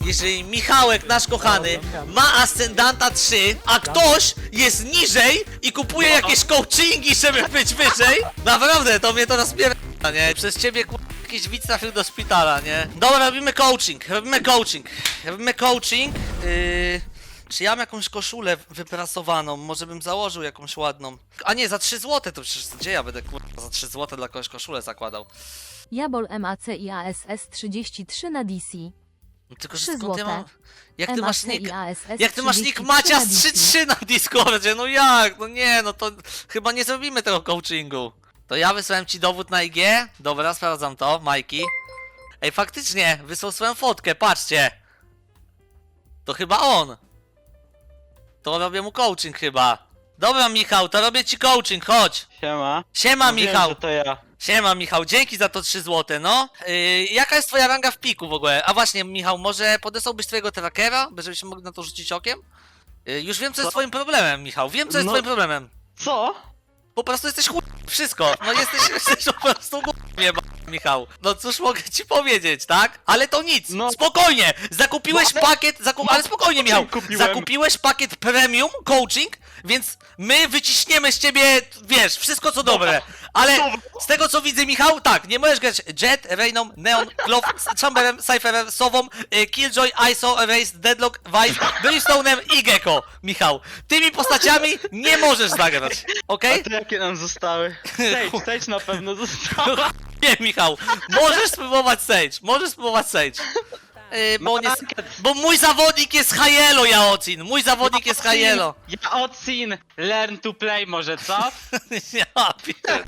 Jeżeli Michałek, nasz kochany, ma Ascendanta 3, a ktoś jest niżej i kupuje jakieś coachingi, żeby być wyżej, naprawdę, to mnie to rozpiera, nie? Przez ciebie, kur... jakiś widz trafił do szpitala, nie? Dobra, robimy coaching, robimy coaching, robimy coaching, yy... Czy ja mam jakąś koszulę wyprasowaną? Może bym założył jakąś ładną. A nie, za 3 złote to przecież gdzie ja będę kurwa za 3 złote dla kogoś koszulę zakładał? Jabol MAC i ASS 33 na DC. Tylko, że 3 skąd ja mam... Jak ty masz nick? Jak ty masz nick 33 Macias na DC. 33 na Discordzie? No jak? No nie, no to chyba nie zrobimy tego coachingu. To ja wysłałem ci dowód na IG? Dobra, sprawdzam to, Majki. Ej, faktycznie, wysłał swoją fotkę, patrzcie. To chyba on. To robię mu coaching chyba. Dobra, Michał, to robię ci coaching, chodź. Siema. Siema, wiem, Michał. że to ja. Siema Michał, dzięki za to 3 złote, no. Yy, jaka jest twoja ranga w piku w ogóle? A właśnie, Michał, może podesłałbyś twojego trackera, by żebyśmy mogli na to rzucić okiem? Yy, już wiem, co jest Co? twoim problemem, Michał, wiem, co jest No. twoim problemem. Co? Po prostu jesteś chuj... Wszystko. No jesteś, jesteś po prostu nie Michał. No cóż mogę ci powiedzieć, tak? Ale to nic. No. Spokojnie. Zakupiłeś No, ale- pakiet, zakup... ale spokojnie, Michał. kupiłem. Zakupiłeś pakiet premium coaching, więc my wyciśniemy z ciebie, wiesz, wszystko co dobre. Ale z tego co widzę, Michał, tak, nie możesz grać Jet, Reyną, Neon, Clove, Chamberem, Cypherem, Sową, y, Killjoy, ISO, Erase, Deadlock, Vice, Brimstone'em i Gecko, Michał. Tymi postaciami nie możesz zagrać, okej? A to jakie nam zostały? Stage na pewno została. Nie, Michał, możesz spróbować Sage, możesz spróbować Sage. Yy, bo, on jest, bo mój zawodnik jest Hajelo, Jaocin, mój zawodnik jest Hajelo. Ja od. Learn to play może, co? Ja pier...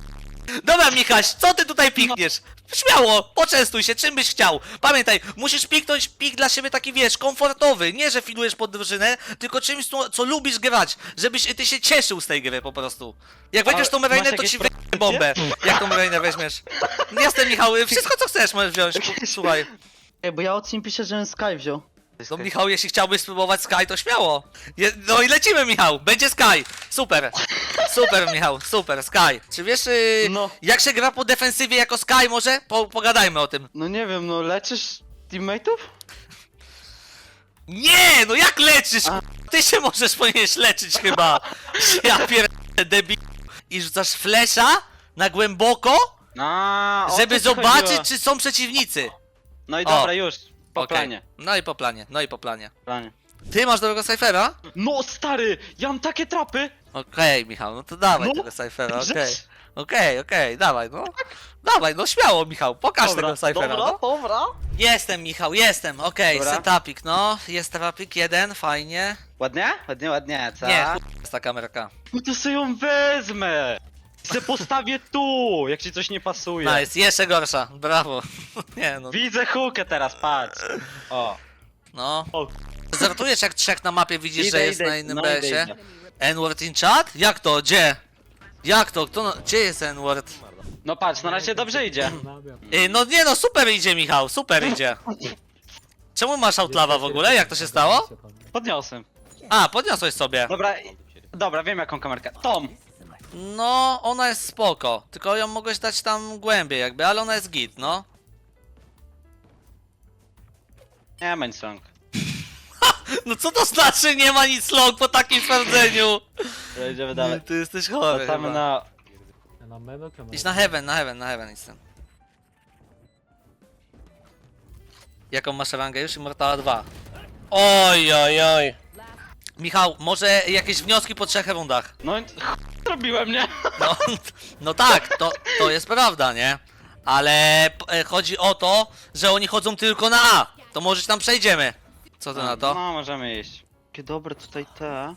Dobra, Michaś, co ty tutaj pikniesz? Śmiało, poczęstuj się, czym byś chciał. Pamiętaj, musisz piknąć pik dla siebie taki, wiesz, komfortowy. Nie, że filujesz pod drużynę, tylko czymś, co, co lubisz grać. Żebyś ty się cieszył z tej gry po prostu. Jak weźmiesz tą masz to jakieś ci wyjdę bombę. Jak tą Reinę weźmiesz. Jasne, Michał, wszystko co chcesz możesz wziąć. Słuchaj. Ej, bo ja od scene piszę, żebym Sky wziął. No Michał, jeśli chciałbyś spróbować Sky, to śmiało. Je, no i lecimy, Michał. Będzie Sky. Super. Super, Michał. Super, Sky. Czy wiesz, yy, No. jak się gra po defensywie jako Sky może? Po, pogadajmy o tym. No nie wiem, no leczysz teammateów? Nie, no jak leczysz? A. Ty się możesz powinieneś leczyć chyba. Ja pier... debil. I rzucasz flesza na głęboko, A, o żeby to ci zobaczyć, chodziło. czy są przeciwnicy. No i O. dobra, już. Po Okej. planie. No i po planie, no i po planie. planie. Ty masz dobrego Cyphera? No stary, ja mam takie trapy! Okej, Michał, no to dawaj No, tego Cyphera, okej. Okej, okej, dawaj, no. Dawaj, no śmiało, Michał, pokaż Dobra, tego Cyphera, dobra, no. dobra. Jestem, Michał, jestem, okej, Dobra. setupik, no. Jest setupik jeden, fajnie. Ładnie? Ładnie, ładnie, co? Nie, chuj jest ta kamerka. No to sobie ją wezmę! Se postawię tu, jak ci coś nie pasuje. Nice, jeszcze gorsza, brawo. Nie no, Widzę hukę teraz, patrz. O. no. O. Żartujesz jak trzech na mapie widzisz, że Idę, jest idę, na innym no, idę, BS-ie? idę. N-word in chat? Jak to, gdzie? Jak to, kto, gdzie jest N-word? No patrz, na razie dobrze idzie. Y, no nie no, super idzie Michał, super idzie. Czemu masz outlawa w ogóle? Jak to się stało? Podniosłem. A, podniosłeś sobie. Dobra, dobra, wiem jaką kamerkę. Tom! No, ona jest spoko, tylko ją mogłeś dać tam głębiej jakby, ale ona jest git, no. Nie rąk. No co to znaczy nie ma nic long po takim sprawdzeniu? Dobra, Idziemy dalej. Ty jesteś chory Wracamy chyba. na... Na kamerę. Idź na heaven, na heaven, na heaven idź tam. Jaką masz rangę już? Immortala 2. Oj, oj, oj. Michał, może jakieś wnioski po trzech rundach? No, ch... zrobiłem, nie? No, no tak, to, to jest prawda, nie? Ale p- e, chodzi o to, że oni chodzą tylko na A. To może tam przejdziemy. Co ty na to? No, możemy iść. Jakie dobre tutaj te...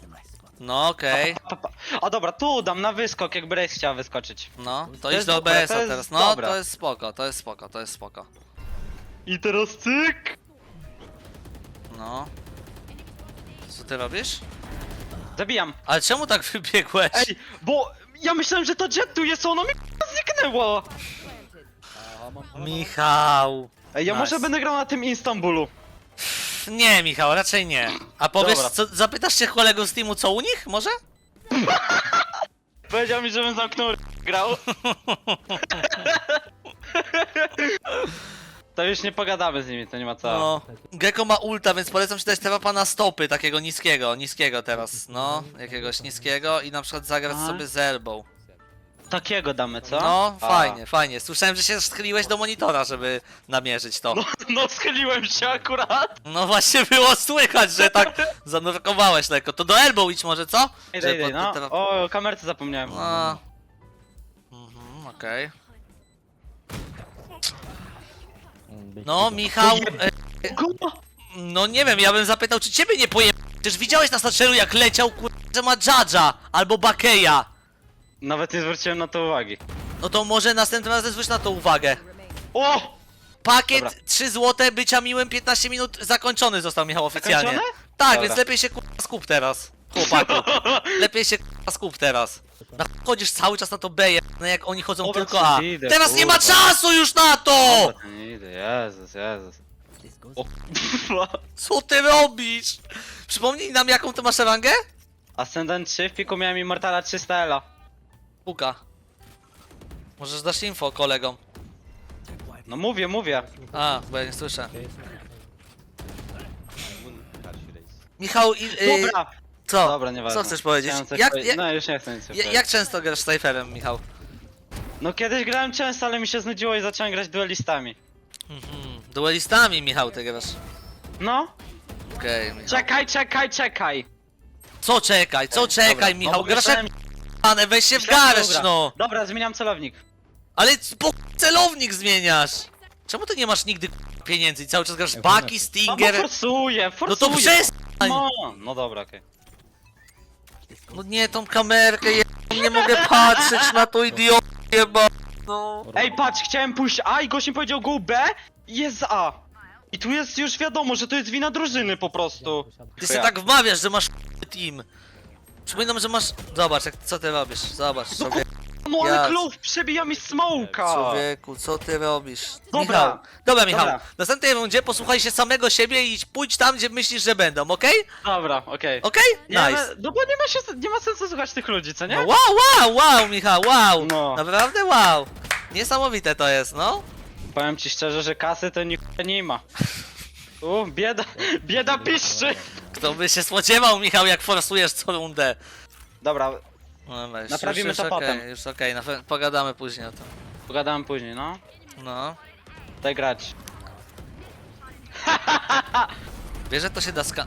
No okej. Pa, pa. O dobra, tu dam na wyskok, jakby Race chciała wyskoczyć. No, to, To idź jest do dobre, OBS-a to jest teraz. No, dobre. to jest spoko, to jest spoko, to jest spoko. I teraz cyk! No. Co ty robisz? Zabijam. Ale czemu tak wybiegłeś? Ej, bo ja myślałem, że to jet tu jest, ono mi zniknęło! Michał. Ej, ja Nice. może będę grał na tym Istanbulu. Nie, Michał, raczej nie. A powiesz, Dobra. co, zapytasz się kolegów z teamu, co u nich? Może? Powiedział mi, żebym zamknął grał. To już nie pogadamy z nimi, to nie ma co. No. Gecko ma ulta, więc polecam ci dać trapa na stopy, takiego niskiego, niskiego teraz, no. Jakiegoś niskiego i na przykład zagrać Aha. sobie z elbow. Takiego damy, co? No, A. fajnie, fajnie. Słyszałem, że się schyliłeś do monitora, żeby namierzyć to. No, no schyliłem się akurat. No właśnie było słychać, że tak zanurkowałeś lekko. To do elbow idź może, co? Idę, Żeby pod- no. teraz- O, o kamerce zapomniałem. No. Mhm, okej. No, Michał, e, no nie wiem, ja bym zapytał, czy ciebie nie poje... Przecież widziałeś na Satchelu, jak leciał, kur... że ma Jadża albo Bakeja. Nawet nie zwróciłem na to uwagi. No to może następnym razem zwróć na to uwagę. O! Pakiet Dobra. 3 złote, bycia miłym 15 minut zakończony został Michał oficjalnie. Zakończony? Tak, Dobra. więc lepiej się kurwa skup teraz. Chłopaku. lepiej się kurwa skup teraz. Na chuj chodzisz cały czas na to beje, no jak oni chodzą Dobra, tylko A. idę, Teraz nie ma kurwa. czasu już na to! Dobra, to nie idę, Jezus, Jezus. O kurwa. Co ty robisz? Przypomnij nam jaką ty masz rangę? Ascendant 3 w piku miałem Immortala 300 elo. Puka. Możesz dać info kolegom. No mówię, mówię. A, bo ja nie słyszę. Michał, i, y, Dobra! co? Dobra, nieważne. Co chcesz powiedzieć? Chciałem coś Jak, powiedzieć. jak, No już nie chcę nic ja- powiedzieć. jak często grasz z Cypherem, Michał? No kiedyś grałem często, ale mi się znudziło i zacząłem grać duelistami. Mhm. Duelistami, Michał, ty grasz. No? Okej, Michał. Czekaj, czekaj, czekaj! Co czekaj, co czekaj, Dobra, Michał? no grasz jak p***ane, weź się w myślałem, że ugra. no! Dobra, zmieniam celownik. Ale po celownik zmieniasz! Czemu ty nie masz nigdy k***a, pieniędzy i cały czas grasz Bucky, No bo Stinger? forsuję, No to przestań! No, no dobra, okej. No nie, tą kamerkę, je... nie mogę patrzeć na to idiotę, bo... No... Ej, patrz, chciałem pójść A i gość mi powiedział go B i jest A. I tu jest już wiadomo, że to jest wina drużyny po prostu. Ty się tak wmawiasz, że masz team. Przypominam, że masz... Zobacz, jak, co ty robisz, zobacz, No człowiek, No ale Ja- Klove przebija mi smoka. człowieku, co ty robisz? Dobra. Michał, dobra Michał, Dobra. w następnej rundzie posłuchaj się samego siebie i pójdź tam, gdzie myślisz, że będą, okej? Dobra, okej. Okej? Nie, Nice. ale- No bo nie ma, się, nie ma sensu słuchać tych ludzi, co nie? No wow, wow, wow, Michał, wow! No. Naprawdę wow! Niesamowite to jest, no. Powiem ci szczerze, że kasy to nikt nie ma. U, bieda, bieda piszczy. Kto by się spodziewał, Michał, jak forsujesz co rundę. Dobra, No weź, Naprawimy już, to już okej, potem. Już okej, na pogadamy później o tym. pogadamy później, no. No. Daj grać. Wiesz, że to się da ska...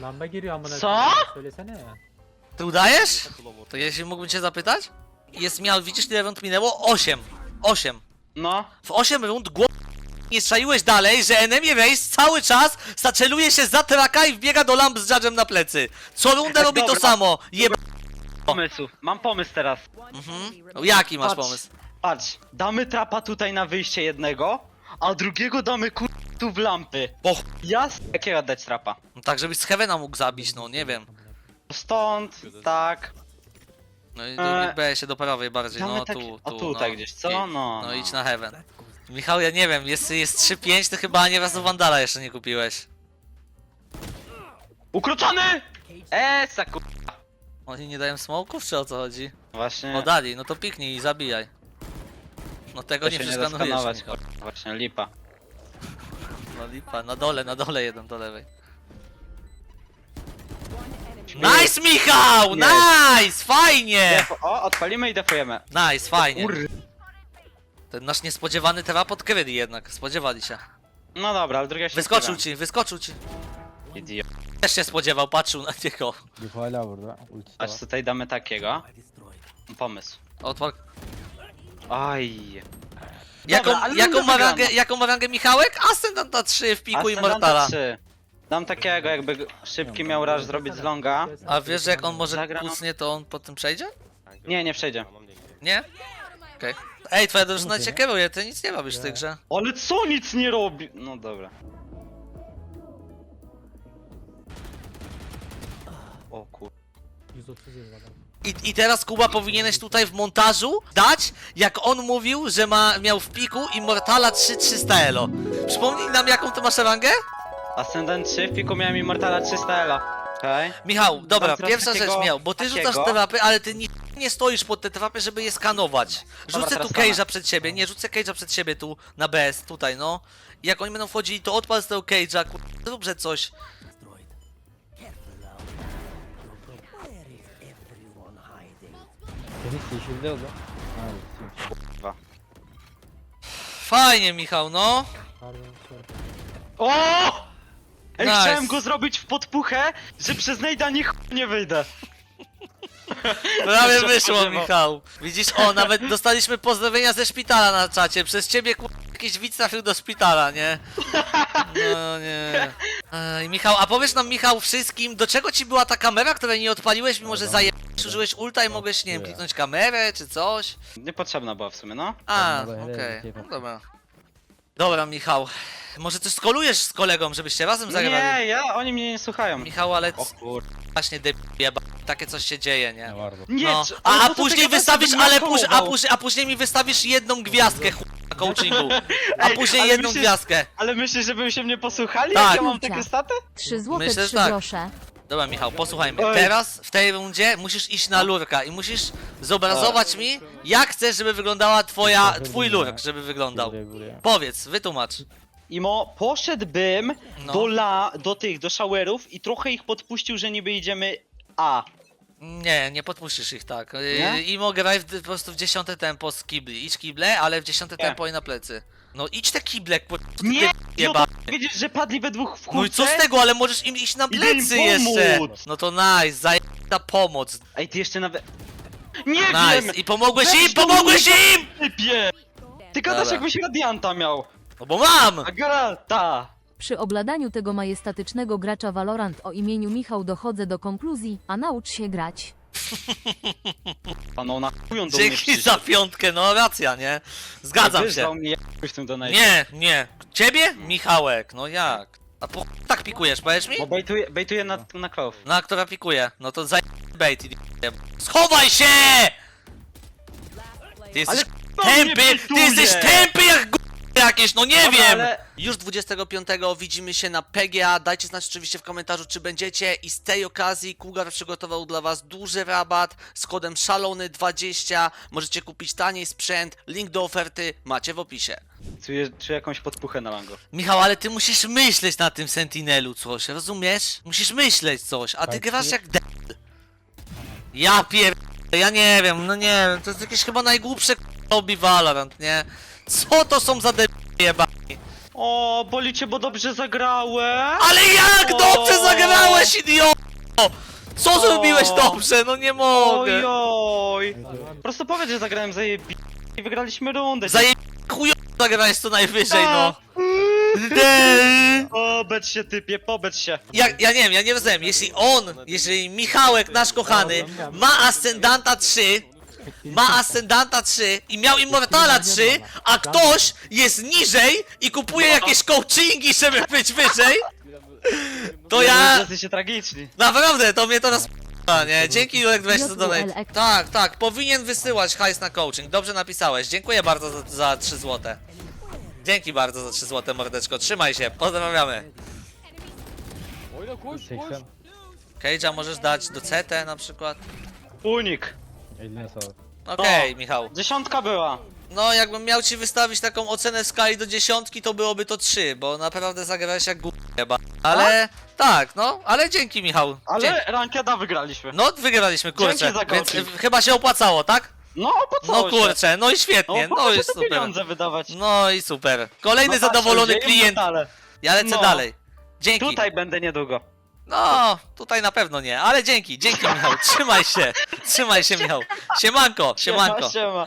Lamba giriyor amına. Co? koyayım. Söylesene. Ty udajesz? To jeśli mógłbym cię zapytać? Jest miał, widzisz ile rund minęło? 8. 8. No. W 8 rund głos nie strzeliłeś dalej, że enemy race cały czas zaceluje się za traka i wbiega do lamp z judge'em na plecy. Co rundę robi to Dobra. samo. Jeb... Pomysł. Mam pomysł teraz. Mhm. No, Jaki masz Patrz. pomysł? Patrz, damy trapa tutaj na wyjście jednego, a drugiego damy kur... tu w lampy. Bo... Ja jakiego dać trapa? No tak, żebyś z Heavena mógł zabić, no nie wiem. Stąd, tak. No i Eee, do B się do prawej bardziej, damy no tak- tu, o tu, tutaj no. gdzieś, co? I- No, No no. idź na Heaven. Michał, ja nie wiem, jest, jest 3-5, ty chyba ani razu Wandala jeszcze nie kupiłeś. Ukroczony! Eee, saku... Oni nie dają smoków, czy o co chodzi? Właśnie. O dali, no to piknij i zabijaj. No tego to nie się nie da przeskanujesz, skanować, Michał. kur- Właśnie, lipa. No lipa, na dole, na dole jeden do lewej. Nice Michał! Nie. Nice! Fajnie! Defo- o, odpalimy i defujemy. Nice, fajnie. Ten nasz niespodziewany trap odkryli jednak, spodziewali się. No dobra, ale druga się Wyskoczył ci, wyskoczył ci. Idiot. Też się spodziewał, patrzył na niego. Gif hala burada. Ultisi de Aż var. tutaj damy takiego. Pomysł. Odpal... Aj. Jaką, ale jaką, ma wygramy. rangę, jaką ma rangę Michałek? Ascendanta 3 w piku Ascendanta Immortala. 3. Dam takiego, jakby g- szybki miał rush zrobić z longa. A wiesz, że jak on może Zagra- kucnie, to on po tym przejdzie? Nie, nie przejdzie. Nie? Okej. Ej, twoja drużyna cię kieruje, ty nic nie robisz w tej grze. Ale co nic nie robi? No dobra. O kur... 130 yıl adam. I, I teraz Kuba powinieneś tutaj w montażu dać, jak on mówił, że ma, miał w piku Immortala 3300 elo. Przypomnij nam jaką ty masz rangę? Ascendant 3 w piku miałem Immortala 300 elo. Okej. Michał, dobra, Mam teraz pierwsza takiego- rzecz miał, bo ty takiego. rzucasz te mapy, ale ty nic nie stoisz pod te trapy, żeby je skanować. Rzucę teraz tu skanę. cage'a przed siebie, nie, rzucę cage'a przed siebie tu, na BS, tutaj, no. I jak oni będą wchodzili, to odpal z tego cage'a, kur... Zróbże coś. Fajnie, Michał, no. O! Ej, Nice. chciałem go zrobić w podpuchę, że przez Nejda nie ch... nie wyjdę. Prawie wyszło. Michał. Widzisz, o, nawet dostaliśmy pozdrowienia ze szpitala na czacie. Przez ciebie, kur... jakiś widz trafił do szpitala, nie? No nie. Ej, Michał, a powiesz nam, Michał, wszystkim, do czego ci była ta kamera, której nie odpaliłeś, mimo że zajebałeś, użyłeś ulta i mogłeś, nie wiem, kliknąć kamerę, czy coś? Niepotrzebna była w sumie, no. A, okej, no dobra. Dobra, Michał. Może coś skolujesz z kolegą, żebyście razem zagrali? Nie, ja, oni mnie nie słuchają. Michał, ale O kur... właśnie debilie, ba- takie coś się dzieje, nie? Vardı? Nie, No. czy- A, ale a po co później tego wystawisz, będę ale później, a, później, a później mi wystawisz jedną gwiazdkę ch... na coachingu. A Ej, później ale jedną myślisz- gwiazdkę. Ale myślisz, żeby się mnie posłuchali, Tak. jak ja mam takie staty? 3 złote Myślę, że 3 tak. grosze. Dobra Michał, posłuchaj mnie. Oj. Teraz, w tej rundzie, musisz iść na lurka i musisz zobrazować mi, jak chcesz, żeby wyglądała twoja, twój lurk, żeby wyglądał. Powiedz, wytłumacz. Imo, poszedłbym No. do la, do tych, do showerów i trochę ich podpuścił, że niby idziemy A. Nie, nie podpuścisz ich tak. Nie? I mogę grać w, po prostu w dziesiąte tempo z kibli. Idź kible, ale w dziesiąte Nie. tempo i na plecy. No idź te kible, kur... Nie! jeba. Że padli we dwóch w No i co z tego, ale możesz im iść na Idę im plecy jeszcze. No to nice, zajebista pomoc. Ej, ty jeszcze nawet... Nie Nice, wiem! i pomogłeś Weź im, do pomogłeś mnie, im! Typie! Ty gadasz Dobra. jakbyś radianta miał. No bo mam! A grata! Przy obladaniu tego majestatycznego gracza Valorant o imieniu Michał dochodzę do konkluzji, a naucz się grać. Pano, na chują do mnie Dzięki przyszedł. za piątkę, no racja, nie? Zgadzam Wyzwał się. mnie jakoś tym. Nie, nie. Ciebie? Michałek, no jak? A po tak pikujesz, powiesz mi? Bo bejtuje, bejtuje na, na. No a która pikuje? No to zaj... bait i Schowaj się! Ty jesteś mnie tępy, ty jesteś tępy jak. Jakieś, no nie Dobra, wiem! ale- Już 25 widzimy się na PGA, dajcie znać oczywiście w komentarzu czy będziecie i z tej okazji Kugar przygotował dla was duży rabat z kodem szalony20, możecie kupić taniej sprzęt, link do oferty macie w opisie. Czuję, czuję jakąś podpuchę na lango. Michał, ale ty musisz myśleć na tym Sentinelu coś, rozumiesz? Musisz myśleć coś, a ty Tak, grasz jak d... Ja pier... Ja nie wiem, no nie wiem, to jest jakieś chyba najgłupsze hobby Valorant, nie? Co to są za debie O, boli cię, bo dobrze zagrałem. Ale jak O! dobrze zagrałeś, idioto! Co O! zrobiłeś dobrze? No nie mogę! Ojoj. Prosto powiedz, że zagrałem zajebi... i wygraliśmy rundę. Zaje... chujowo zagrałeś co najwyżej, no! Pobecz się, typie, pobecz się. Ja, ja nie wiem, ja nie rozumiem, jeśli on, jeżeli Michałek, nasz kochany, ma Ascendanta 3, ma Ascendanta 3 i miał Immortala 3, a ktoś jest niżej i kupuje jakieś coachingi, żeby być wyżej, to ja... Jesteście tragiczni. Naprawdę, to mnie to nas... nie? Dzięki Jurek 20 JUL donate. Extra. Tak, tak, powinien wysyłać hajs na coaching. Dobrze napisałeś. Dziękuję bardzo za, za 3 złote. Dzięki bardzo za 3 złote, mordeczko. Trzymaj się, pozdrawiamy. 80. Cage'a możesz dać do CT na przykład. Unik. Eline sağlık. Okej, O. Michał. Dziesiątka była. No, jakbym miał ci wystawić taką ocenę w skali do dziesiątki, to byłoby to 3, bo naprawdę zagrałeś jak głupieba. Ale tak, no, ale dzięki Michał. Ale Dzięki. rankiada wygraliśmy. No, wygraliśmy, kurczę, Dzięki za więc y, chyba się opłacało, tak? No, po co No kurczę, no i No, świetnie, no co i super. pieniądze wydawać? No i super. Kolejny No tak, zadowolony klient. Ja lecę No. dalej. Dzięki. Tutaj będę niedługo. No, tutaj na pewno nie, ale dzięki, dzięki Michał. Trzymaj się. Trzymaj się Michał. Siemanko, siemanko. Siema, siema.